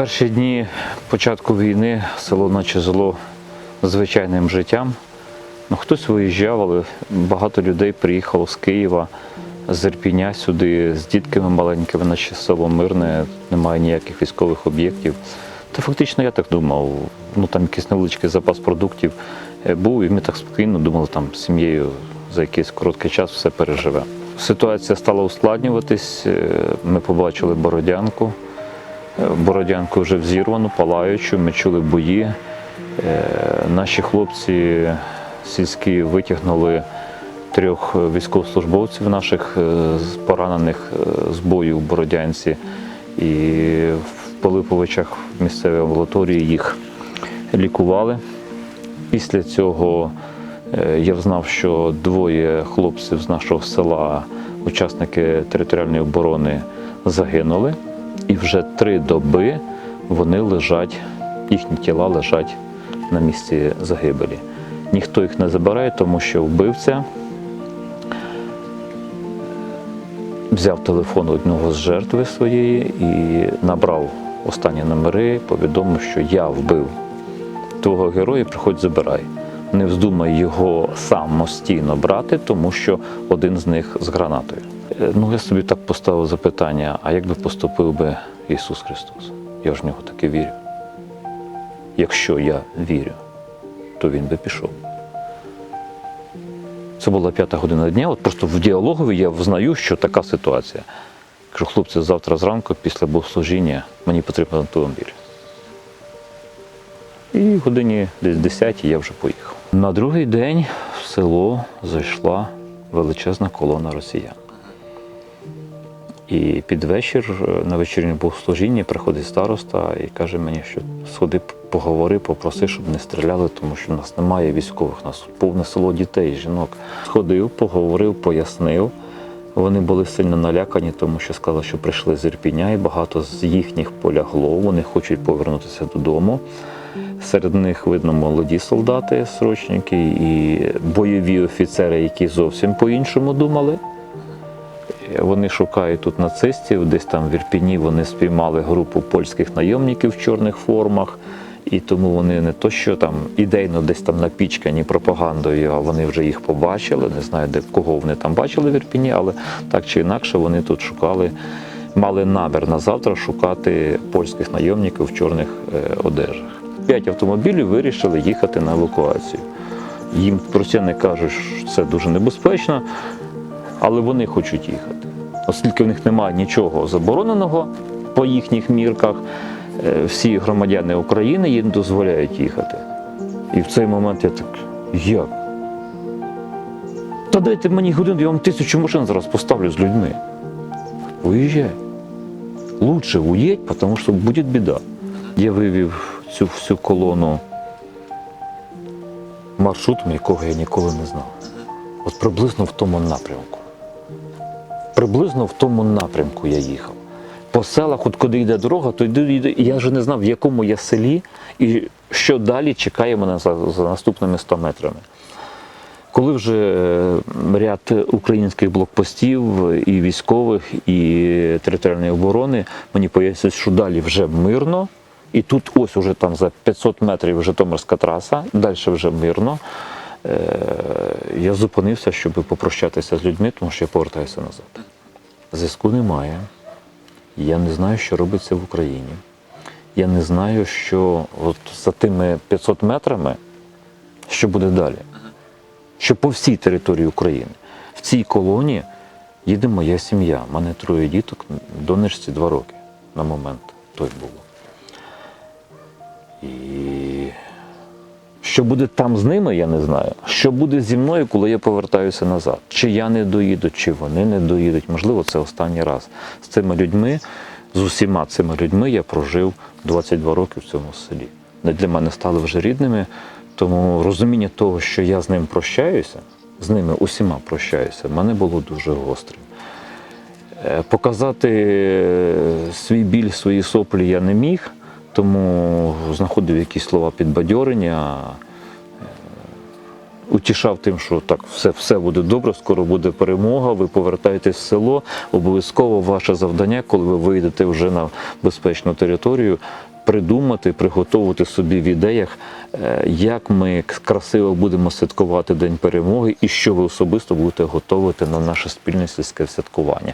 Перші дні початку війни село наче жило звичайним життям. Ну, хтось виїжджав, але багато людей приїхало з Києва, з Ірпіня сюди, з дітками маленькими, наче село мирне, немає ніяких військових об'єктів. Та фактично я так думав, ну там якийсь невеличкий запас продуктів е, був, і ми так спокійно думали, там з сім'єю за якийсь короткий час все переживе. Ситуація стала ускладнюватись. е, Ми побачили Бородянку. Бородянку вже взірвану, палаючу. Ми чули бої. Е, Наші хлопці сільські витягнули трьох військовослужбовців наших е, поранених е, з бою в Бородянці. І в Пилиповичах в місцевій амбулаторії їх лікували. Після цього я знав, що двоє хлопців з нашого села, учасники територіальної оборони, загинули, і вже три доби вони лежать, їхні тіла лежать на місці загибелі. Ніхто їх не забирає, тому що вбивця взяв телефон одного з жертви своєї і набрав останні номери, повідомив, що я вбив твого героя, приходь забирай. Не вздумай його самостійно брати, тому що один з них з гранатою. Ну, я собі так поставив запитання: а як би поступив би Ісус Христос? Я ж в нього таки вірю. Якщо я вірю, то він би пішов. Це була п'ята година дня. От просто в діалогові я взнаю, що така ситуація. Кажу, хлопці, завтра зранку, після богослужіння, мені потрібен автомобіль. І годині десь 10 я вже поїхав. На другий день в село зайшла величезна колона росіян. І під вечір е, на вечірнє богослужіння приходить староста і каже мені, що сходи, поговори, попроси, щоб не стріляли, тому що в нас немає військових, у нас повне село дітей, жінок. Сходив, поговорив, пояснив. Вони були сильно налякані, тому що сказали, що прийшли з Ірпіня, і багато з їхніх полягло. Вони хочуть повернутися додому. Серед них видно молоді солдати, срочники і бойові офіцери, які зовсім по-іншому думали. Вони шукають тут нацистів, десь там в Ірпіні вони спіймали групу польських найомників в чорних формах, і тому вони не то, що там ідейно десь там напічкані пропагандою, а вони вже їх побачили. Не знаю, де кого вони там бачили в Ірпіні, але так чи інакше вони тут шукали, мали намір на завтра шукати польських найомників в чорних е, одежах. П'ять автомобілів вирішили їхати на евакуацію. Їм росіяни кажуть, що це дуже небезпечно, але вони хочуть їхати. Оскільки в них немає нічого забороненого по їхніх мірках, е, всі громадяни України їм дозволяють їхати. І в цей момент я так, як? Та дайте мені годину, я вам тисячу машин зараз поставлю з людьми. Уїжджай. Лучше уїдь, тому що буде біда. Я вивів цю всю колону маршрутом, якого я ніколи не знав. От приблизно в тому напрямку. Приблизно в тому напрямку я їхав. По селах, от куди йде дорога, то йду, йду. Я вже не знав, в якому я селі і що далі чекає мене за, за наступними 100 метрами. Коли вже е, ряд українських блокпостів і військових, і територіальної оборони мені пояснюють, що далі вже мирно, і тут ось уже там за 500 метрів Житомирська траса, далі вже мирно. Я зупинився, щоб попрощатися з людьми, тому що я повертаюся назад. Зв'язку немає. Я не знаю, що робиться в Україні. Я не знаю, що от за тими 500 метрами, що буде далі що по всій території України в цій колонії їде моя сім'я. У мене троє діток, донечці два роки на момент той було. Що буде там з ними, я не знаю. Що буде зі мною, коли я повертаюся назад? Чи я не доїду, чи вони не доїдуть. Можливо, це останній раз. З цими людьми, з усіма цими людьми я прожив 22 роки в цьому селі. Вони для мене стали вже рідними, тому розуміння того, що я з ним прощаюся, з ними усіма прощаюся, в мене було дуже гострим. Е, Показати е, свій біль, свої соплі я не міг, тому знаходив якісь слова підбадьорення, е, утішав тим, що так, все, все буде добре, скоро буде перемога, ви повертаєтесь в село. Обов'язково ваше завдання, коли ви вийдете вже на безпечну територію, придумати, приготувати собі в ідеях, е, як ми красиво будемо святкувати День перемоги і що ви особисто будете готувати на наше спільне сільське святкування.